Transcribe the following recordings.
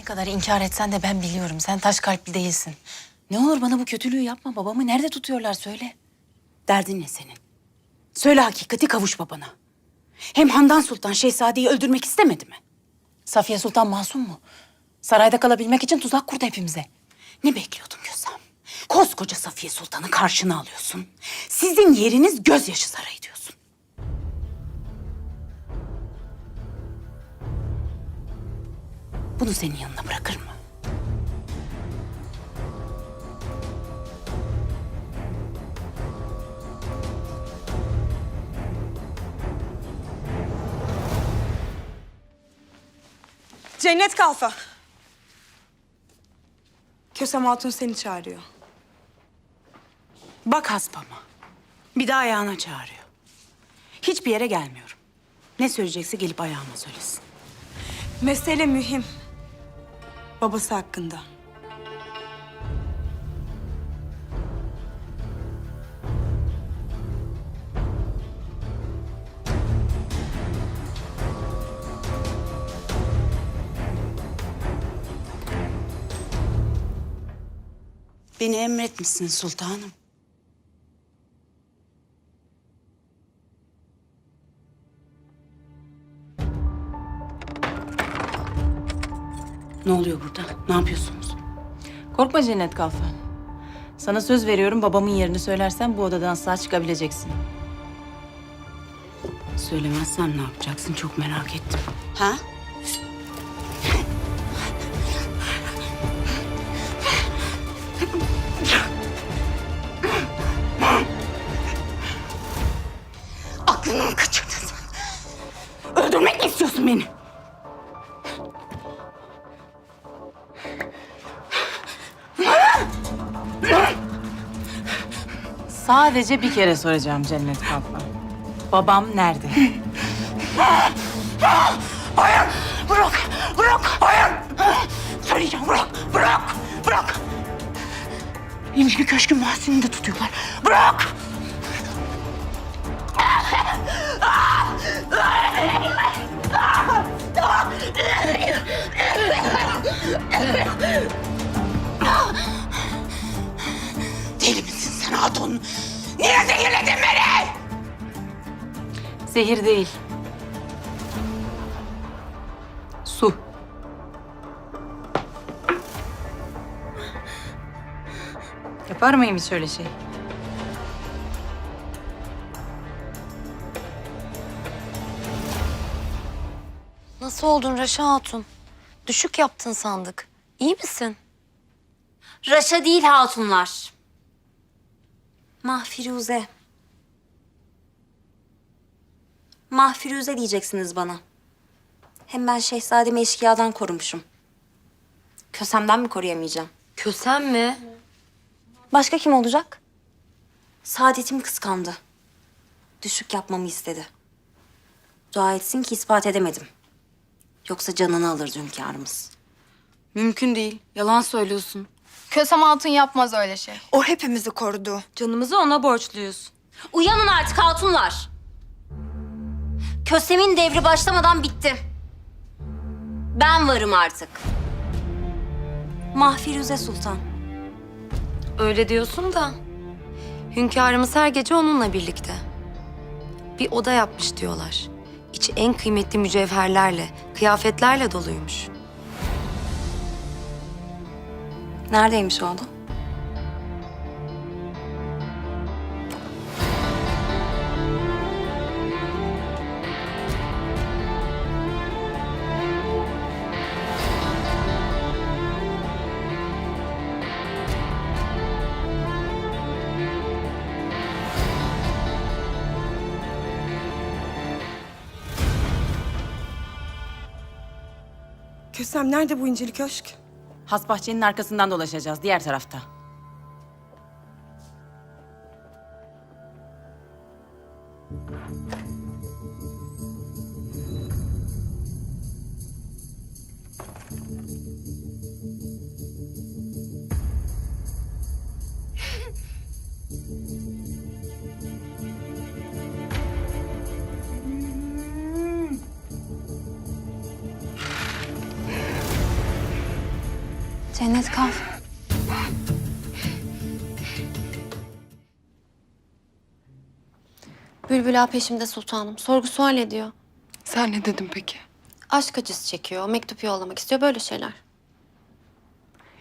Ne kadar inkar etsen de ben biliyorum. Sen taş kalpli değilsin. Ne olur bana bu kötülüğü yapma. Babamı nerede tutuyorlar söyle. Derdin ne senin? Söyle hakikati kavuş babana. Hem Handan Sultan Şehzade'yi öldürmek istemedi mi? Safiye Sultan masum mu? Sarayda kalabilmek için tuzak kurdu hepimize. Ne bekliyordun Gözem? Koskoca Safiye Sultan'ı karşına alıyorsun. Sizin yeriniz gözyaşı sarayı diyorsun. Bunu senin yanına bırakır mı? Cennet Kalfa. Kösem Hatun seni çağırıyor. Bak haspama. Bir de ayağına çağırıyor. Hiçbir yere gelmiyorum. Ne söyleyecekse gelip ayağıma söylesin. Mesele mühim. Babası hakkında. Beni emretmişsin sultanım. Ne oluyor burada? Ne yapıyorsunuz? Korkma Cennet Kalfa. Sana söz veriyorum babamın yerini söylersen bu odadan sağ çıkabileceksin. Söylemezsem ne yapacaksın çok merak ettim. Ha? Aklını mı kaçırdın sen? Öldürmek mi istiyorsun beni? Sadece bir kere soracağım Cennet Kalfa. Babam nerede? Hayır! Bırak! Bırak! Hayır! Söyleyeceğim bırak! Bırak! Bırak! İncili Köşk'ün mahzenini de tutuyorlar. Bırak! Deli misin sen hatun? Niye zehirledin beni? Zehir değil. Su. Yapar mıyım hiç öyle şey? Nasıl oldun Raşa Hatun? Düşük yaptın sandık. İyi misin? Raşa değil hatunlar. Mahfiruze. Mahfiruze diyeceksiniz bana. Hem ben şehzademi eşkıyadan korumuşum. Kösemden mi koruyamayacağım? Kösem mi? Başka kim olacak? Saadetimi kıskandı. Düşük yapmamı istedi. Dua etsin ki ispat edemedim. Yoksa canını alırdı hünkârımız. Mümkün değil. Yalan söylüyorsun. Kösem Hatun yapmaz öyle şey. O hepimizi korudu. Canımızı ona borçluyuz. Uyanın artık hatunlar. Kösem'in devri başlamadan bitti. Ben varım artık. Mahfiruze Sultan. Öyle diyorsun da. Hünkârımız her gece onunla birlikte. Bir oda yapmış diyorlar. İçi en kıymetli mücevherlerle, kıyafetlerle doluymuş. Neredeymiş o oda? Kösem nerede bu incili köşk? Has bahçenin arkasından dolaşacağız diğer tarafta. Bülbül ağa peşimde sultanım. Sorgu sual ediyor. Sen ne dedin peki? Aşk acısı çekiyor. Mektup yollamak istiyor. Böyle şeyler.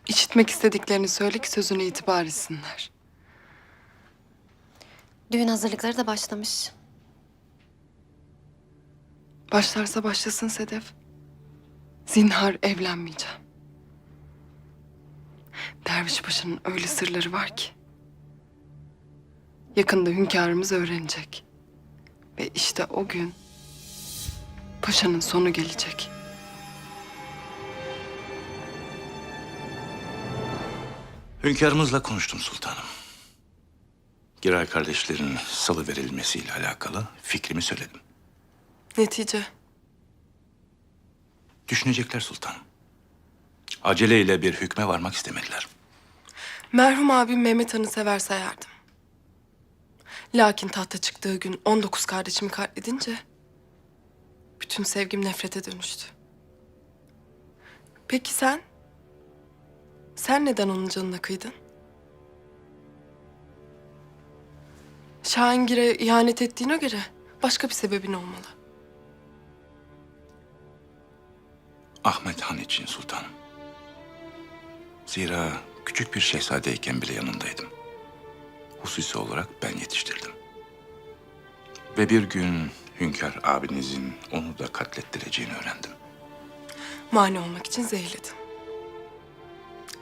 İşitmek istediklerini söyle ki sözüne itibar etsinler. Düğün hazırlıkları da başlamış. Başlarsa başlasın Sedef. Zinhar evlenmeyeceğim. Derviş Paşa'nın öyle sırları var ki. Yakında hünkârımız öğrenecek. Ve işte o gün paşanın sonu gelecek. Hünkârımızla konuştum sultanım. Giray kardeşlerin salı verilmesiyle alakalı fikrimi söyledim. Netice Düşünecekler sultanım. Aceleyle bir hükme varmak istemediler. merhum abim Mehmet Han'ı sever sayardım. Lakin tahta çıktığı gün 19 kardeşimi katledince bütün sevgim nefrete dönüştü. Peki sen? Sen neden onun canına kıydın? Şahingir'e ihanet ettiğine göre başka bir sebebin olmalı. Ahmet Han için sultanım. Zira küçük bir şehzadeyken bile yanındaydım. Hususi olarak ben yetiştirdim. Ve bir gün hünkâr abinizin onu da katlettireceğini öğrendim. Mani olmak için zehirledin.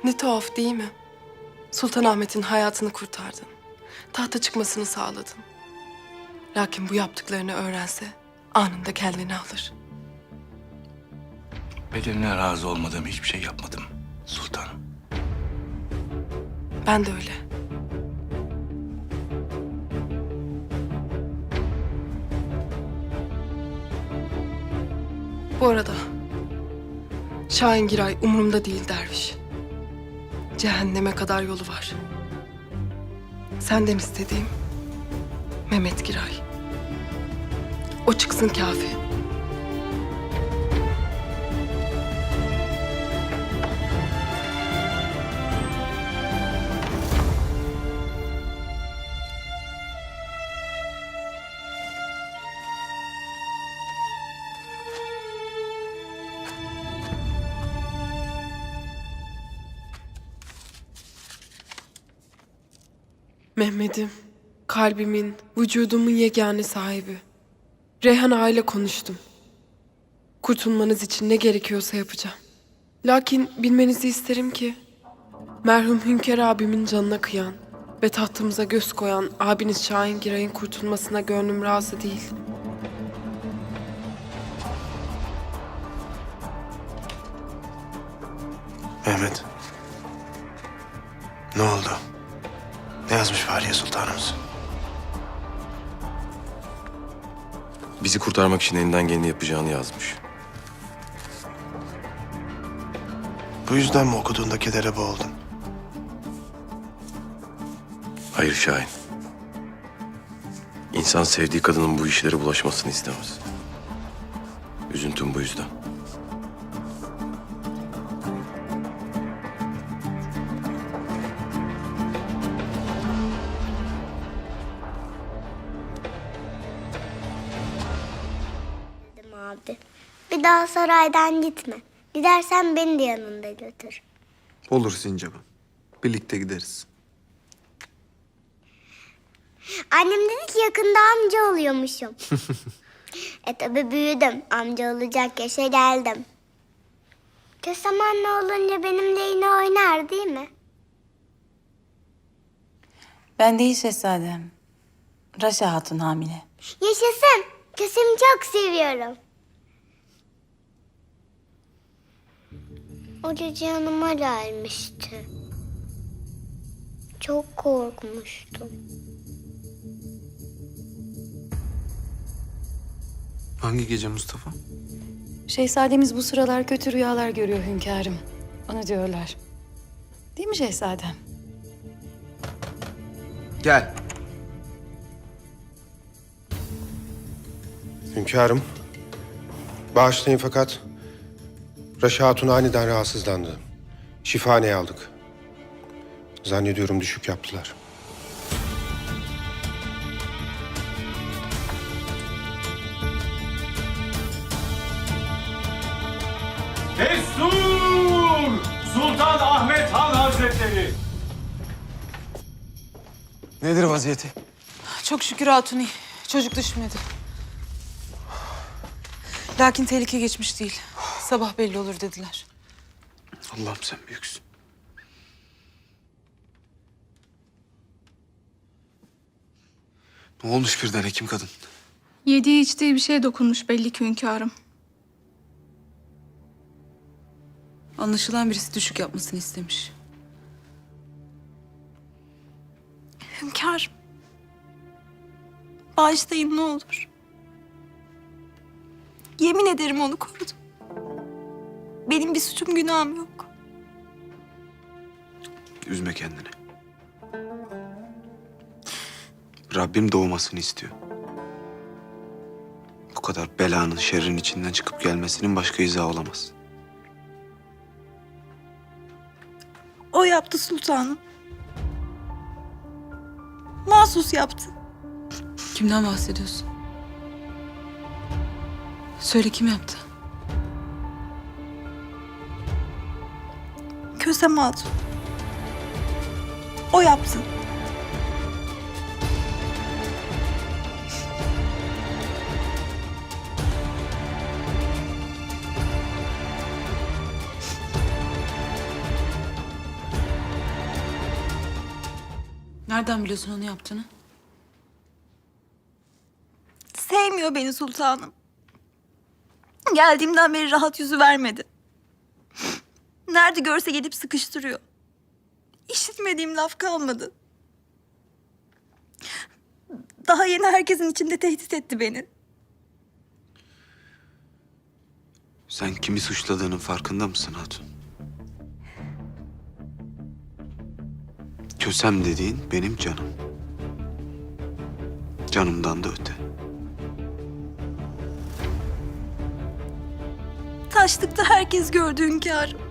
Ne tuhaf değil mi? Sultanahmet'in hayatını kurtardın. Tahta çıkmasını sağladın. Lakin bu yaptıklarını öğrense anında kendini alır. Bedeline razı olmadığım hiçbir şey yapmadım sultanım. Ben de öyle. Bu arada Şahin Giray umurumda değil derviş. Cehenneme kadar yolu var. Senden istediğim Mehmet Giray. O çıksın kafi. Mehmet'im, kalbimin, vücudumun yegane sahibi. Reyhan Ağa ile konuştum. Kurtulmanız için ne gerekiyorsa yapacağım. Lakin bilmenizi isterim ki... ...merhum Hünkar abimin canına kıyan... ...ve tahtımıza göz koyan abiniz Şahin Giray'ın kurtulmasına gönlüm razı değil. Mehmet. Fahriye Sultanımız? Bizi kurtarmak için elinden geleni yapacağını yazmış. Bu yüzden mi okuduğunda kedere boğuldun? Hayır Şahin. İnsan sevdiği kadının bu işlere bulaşmasını istemez. Üzüntüm bu yüzden. Daha saraydan gitme. Gidersen beni de yanında götür. Olur Sincap'ım. Birlikte gideriz. Annem dedi ki yakında amca oluyormuşum. e tabi büyüdüm. Amca olacak yaşa geldim. Kösem anne olunca benimle yine oynar değil mi? Ben değil şehzadem. Raşa Hatun hamile. Yaşasın. Kösem'i çok seviyorum. Gece yanıma gelmişti. Çok korkmuştum. Hangi gece Mustafa? Şehzademiz bu sıralar kötü rüyalar görüyor hünkârım. Onu diyorlar. Değil mi şehzadem? Gel. Hünkârım. Bağışlayın fakat Raşa Hatun aniden rahatsızlandı. Şifahaneye aldık. Zannediyorum düşük yaptılar. Destur! Sultan Ahmet Han Hazretleri! Nedir vaziyeti? Çok şükür Hatuni. Çocuk düşmedi. Lakin tehlike geçmiş değil. Sabah belli olur dediler. Allah'ım sen büyüksün. Ne olmuş birden hekim kadın? Yediği içtiği bir şeye dokunmuş belli ki hünkârım. Anlaşılan birisi düşük yapmasını istemiş. Hünkârım. Bağışlayın ne olur. Yemin ederim onu korudum. Benim bir suçum günahım yok. Üzme kendini. Rabbim doğmasını istiyor. Bu kadar belanın, şerrin içinden çıkıp gelmesinin başka izahı olamaz. O yaptı sultanım. Mahsus yaptı. Kimden bahsediyorsun? Söyle kim yaptı? Hatun. O yaptı. Nereden biliyorsun onu yaptığını? Sevmiyor beni sultanım. Geldiğimden beri rahat yüzü vermedi. Nerede görse gelip sıkıştırıyor. İşitmediğim laf kalmadı. Daha yeni herkesin içinde tehdit etti beni. Sen kimi suçladığının farkında mısın Hatun? Kösem dediğin benim canım. Canımdan da öte. Taşlıkta herkes gördü hünkârım.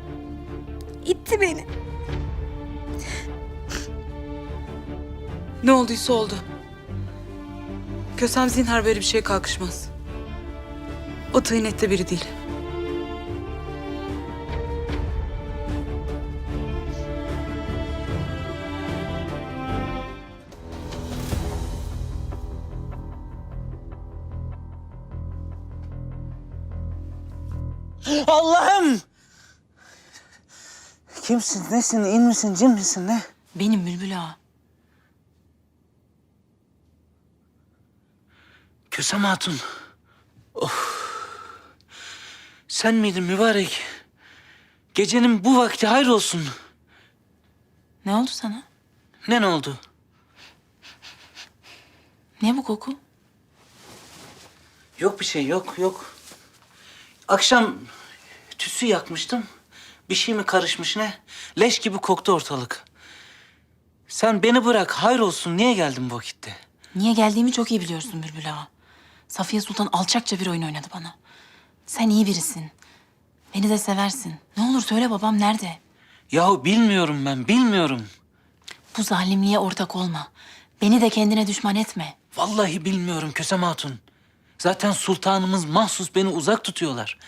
İtti beni. Ne olduysa oldu. Kösem zinhar böyle bir şeye kalkışmaz. O tıynette biri değil. Allah'ım! Kimsin, nesin, in misin, cin misin, ne? Benim Bülbül Ağa. Kösem Hatun. Of. Sen miydin mübarek? Gecenin bu vakti hayır olsun. Ne oldu sana? Ne ne oldu? Ne bu koku? Yok bir şey, yok, yok. Akşam tütsü yakmıştım. Bir şey mi karışmış ne? Leş gibi koktu ortalık. Sen beni bırak, hayır olsun. Niye geldin bu vakitte? Niye geldiğimi çok iyi biliyorsun Bülbül Ağa. Safiye Sultan alçakça bir oyun oynadı bana. Sen iyi birisin. Beni de seversin. Ne olur söyle babam nerede? Yahu bilmiyorum ben, bilmiyorum. Bu zalimliğe ortak olma. Beni de kendine düşman etme. Vallahi bilmiyorum Kösem Hatun. Zaten sultanımız mahsus beni uzak tutuyorlar.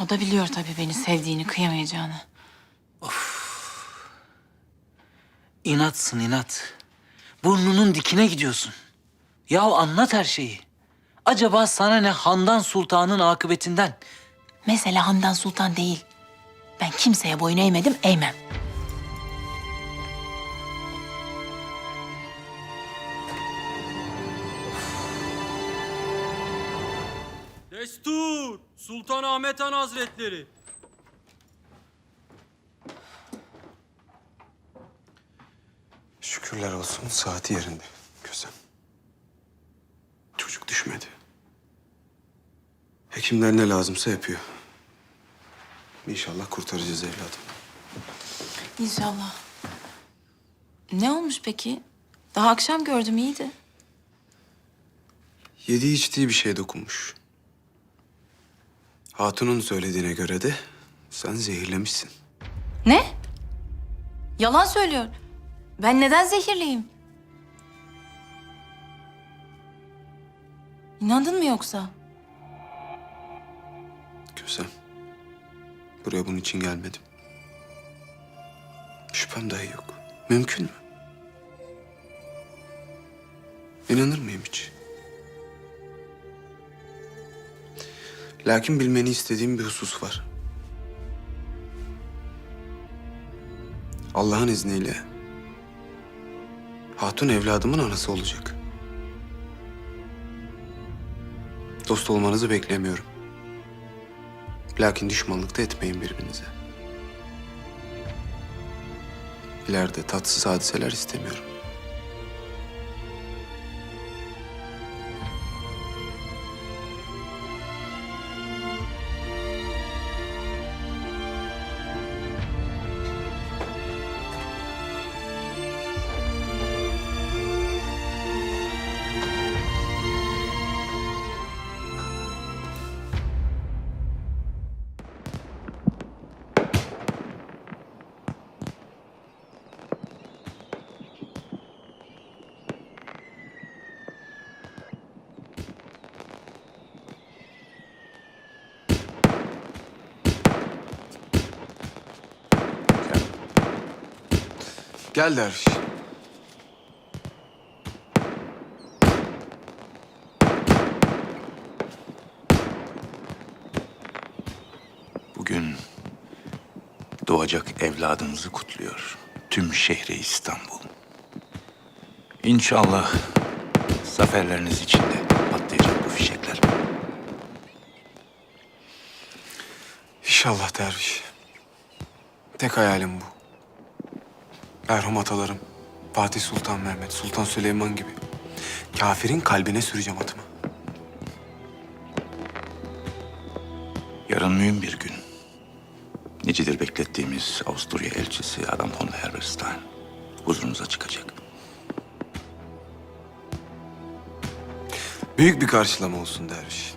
O da biliyor tabii beni sevdiğini, kıyamayacağını. İnatsın inat. Burnunun dikine gidiyorsun. Yahu anlat her şeyi. Acaba sana ne Handan Sultan'ın akıbetinden? Mesele Handan Sultan değil. Ben kimseye boyun eğmedim, eğmem. Destur! Sultan Ahmet Han Hazretleri! Şükürler olsun saati yerinde Kösem. Çocuk düşmedi. Hekimler ne lazımsa yapıyor. İnşallah kurtaracağız evladım. İnşallah. Ne olmuş peki? Daha akşam gördüm iyiydi. Yediği içtiği bir şeye dokunmuş. Hatun'un söylediğine göre de Sen zehirlemişsin. Ne? Yalan söylüyor. Ben neden zehirliyim? İnandın mı yoksa? Kösem. Buraya bunun için gelmedim. Şüphem dahi yok. Mümkün mü? İnanır mıyım hiç? Lakin bilmeni istediğim bir husus var. Allah'ın izniyle Hatun evladımın anası olacak. Dost olmanızı beklemiyorum. Lakin düşmanlık da etmeyin birbirinize. İleride tatsız hadiseler istemiyorum. Gel derviş. Bugün doğacak evladımızı kutluyor. Tüm şehri İstanbul. İnşallah zaferleriniz içinde patlayacak bu fişekler. İnşallah derviş. Tek hayalim bu. Merhum atalarım, Fatih Sultan Mehmet, Sultan Süleyman gibi kafirin kalbine süreceğim atımı. Yarın mühim bir gün. Nicedir beklettiğimiz Avusturya elçisi Adam von Herberstein huzurunuza çıkacak. Büyük bir karşılama olsun derviş.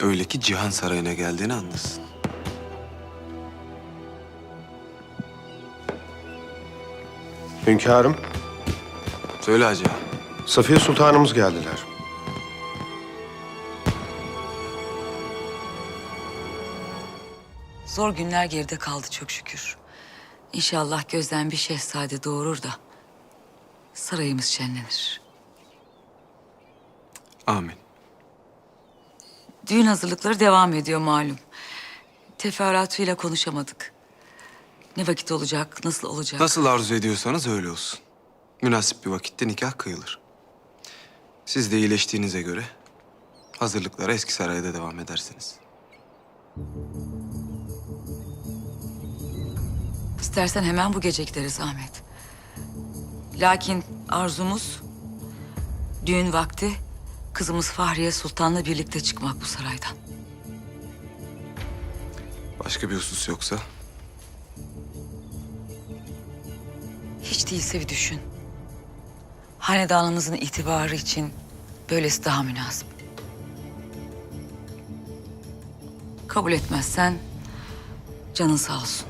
Öyle ki Cihan Sarayı'na geldiğini anlasın. Hünkârım, Söyle Hacı. Safiye Sultanımız geldiler. Zor günler geride kaldı çok şükür. İnşallah gözden bir şehzade doğurur da sarayımız şenlenir. Amin. Düğün hazırlıkları devam ediyor malum. Teferruatıyla konuşamadık. Ne vakit olacak, nasıl olacak? Nasıl arzu ediyorsanız öyle olsun. Münasip bir vakitte nikah kıyılır. Siz de iyileştiğinize göre hazırlıklara eski sarayda devam edersiniz. İstersen hemen bu gece gideriz Ahmet. Lakin arzumuz düğün vakti kızımız Fahriye Sultan'la birlikte çıkmak bu saraydan. Başka bir husus yoksa Hiç değilse bir düşün. Hanedanımızın itibarı için böylesi daha münasip. Kabul etmezsen canın sağ olsun.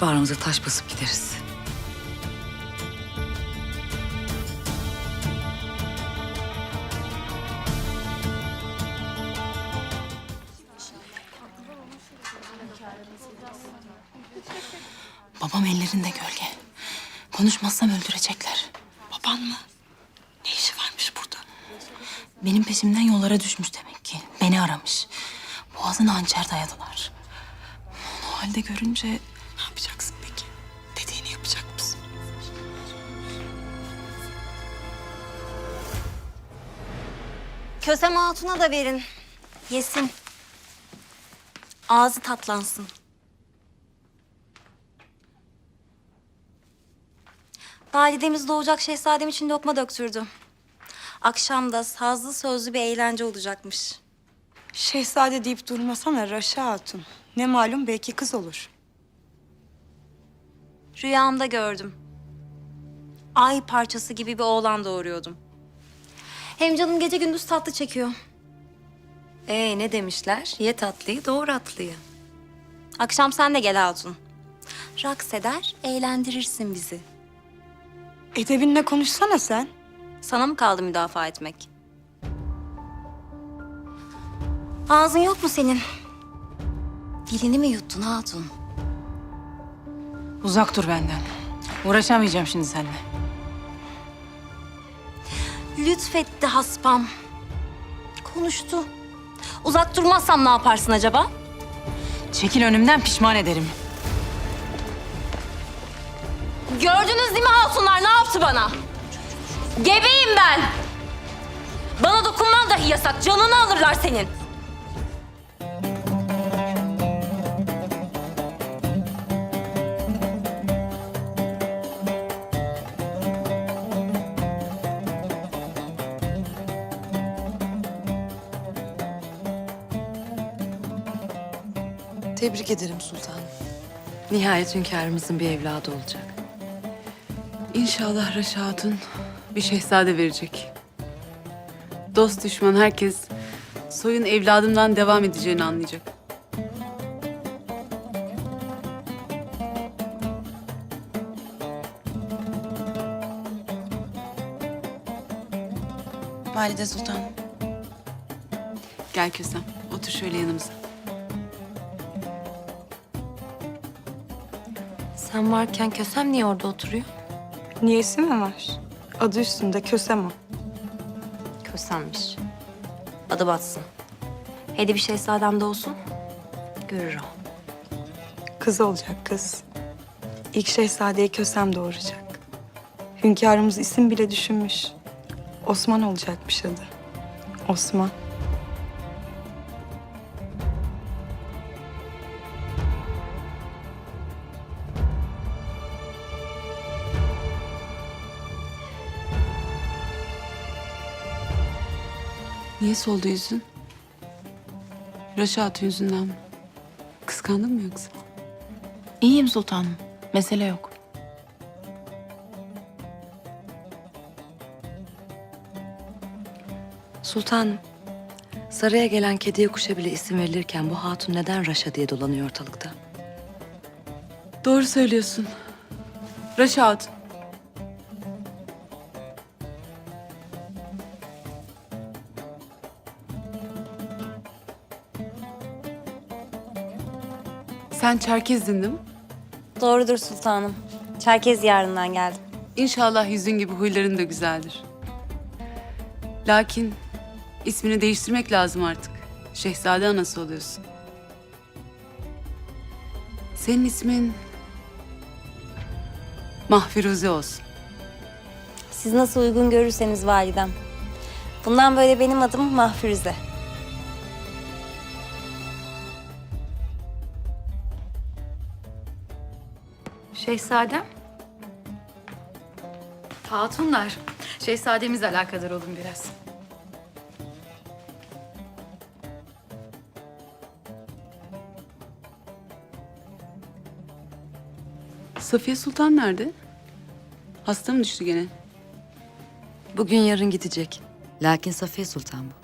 Bağrımıza taş basıp gideriz. Babam ellerinde gölge. Konuşmazsam öldürecekler. Baban mı? Ne işi varmış burada? Benim peşimden yollara düşmüş demek ki. Beni aramış. Boğazına hançer dayadılar. O halde görünce ne yapacaksın peki? Dediğini yapacak mısın? Kösem Hatun'a da verin. Yesin. Ağzı tatlansın. Validemiz doğacak şehzadem için lokma döktürdü. Akşam da sazlı sözlü bir eğlence olacakmış. Şehzade deyip durmasana Raşa Hatun. Ne malum belki kız olur. Rüyamda gördüm. Ay parçası gibi bir oğlan doğuruyordum. Hem canım gece gündüz tatlı çekiyor. Ee ne demişler? Ye tatlıyı doğur atlıyı. Akşam sen de gel Hatun. Raks eder, eğlendirirsin bizi. Edebinle konuşsana sen. Sana mı kaldı müdafaa etmek? Ağzın yok mu senin? Dilini mi yuttun Hatun? Uzak dur benden. Uğraşamayacağım şimdi seninle. Lütfetti haspam. Konuştu. Uzak durmazsam ne yaparsın acaba? Çekil önümden pişman ederim. Gördünüz değil mi hatunlar ne yaptı bana? Gebeyim ben. Bana dokunman dahi yasak. Canını alırlar senin. Tebrik ederim sultanım. Nihayet hünkârımızın bir evladı olacak. İnşallah Reşat'ın bir şehzade verecek. Dost düşman herkes soyun evladımdan devam edeceğini anlayacak. Valide Sultanım. Gel Kösem, otur şöyle yanımıza. Sen varken Kösem niye orada oturuyor? Niyesi mi var? Adı üstünde kösem o. Kösemmiş. Adı batsın. Hadi bir şehzadem de olsun. Görür o. Kız olacak kız. İlk şehzadeyi kösem doğuracak. Hünkârımız isim bile düşünmüş. Osman olacakmış adı. Osman. Niye soldu yüzün? Reşat yüzünden mi? Kıskandın mı yoksa? İyiyim sultanım. Mesele yok. Sultanım, saraya gelen kediye kuşa bile isim verilirken bu hatun neden Raşa diye dolanıyor ortalıkta? Doğru söylüyorsun. Reşat. Sen Çerkezdin değil mi? Doğrudur sultanım. Çerkez diyarından geldim. İnşallah yüzün gibi huyların da güzeldir. Lakin ismini değiştirmek lazım artık. Şehzade anası oluyorsun. Senin ismin Mahfiruze olsun. Siz nasıl uygun görürseniz validem. Bundan böyle benim adım Mahfiruze. Şehzadem? Hatunlar. Şehzademizle alakadar olun biraz. Safiye Sultan nerede? Hasta mı düştü gene? Bugün yarın gidecek. Lakin Safiye Sultan bu.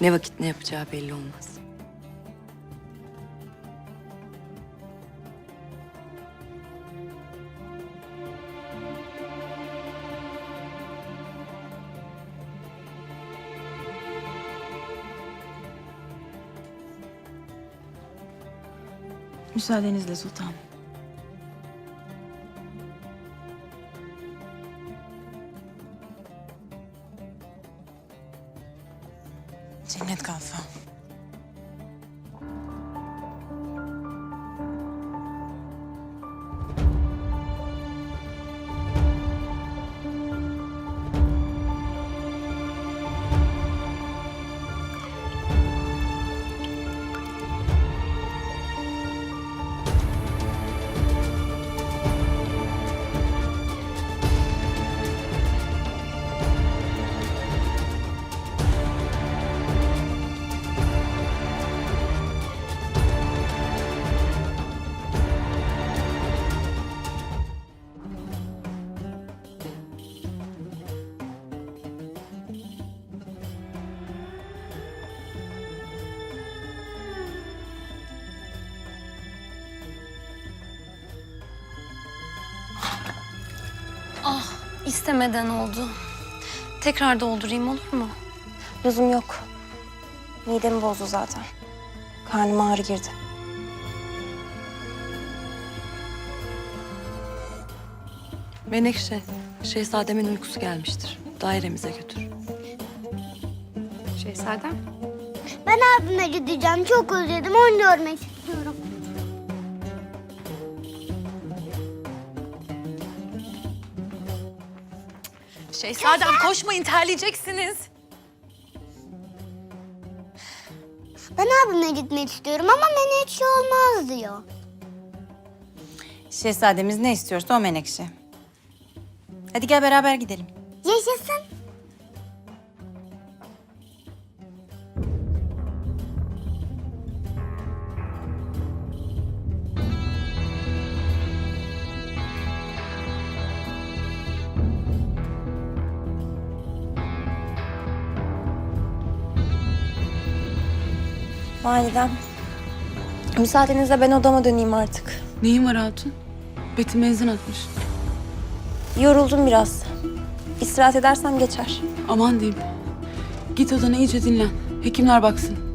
Ne vakit ne yapacağı belli olmaz. Müsaadenizle sultanım. İstemeden oldu. Tekrar doldurayım olur mu? Lüzum yok. Midemi bozdu zaten. Karnıma ağrı girdi. Menekşe, şehzademin uykusu gelmiştir. Dairemize götür. Şehzadem. Ben abime gideceğim. Çok özledim. Onu görmek Şehzadem koşmayın terleyeceksiniz. Ben abime gitmek istiyorum ama menekşe olmaz diyor. Şehzademiz ne istiyorsa o Menekşe. Hadi gel beraber gidelim. Yaşasın. Validem. Müsaadenizle ben odama döneyim artık. Neyin var Hatun? Betim benzin atmış. Yoruldum biraz. İstirahat edersem geçer. Aman diyeyim. Git odana iyice dinlen. Hekimler baksın.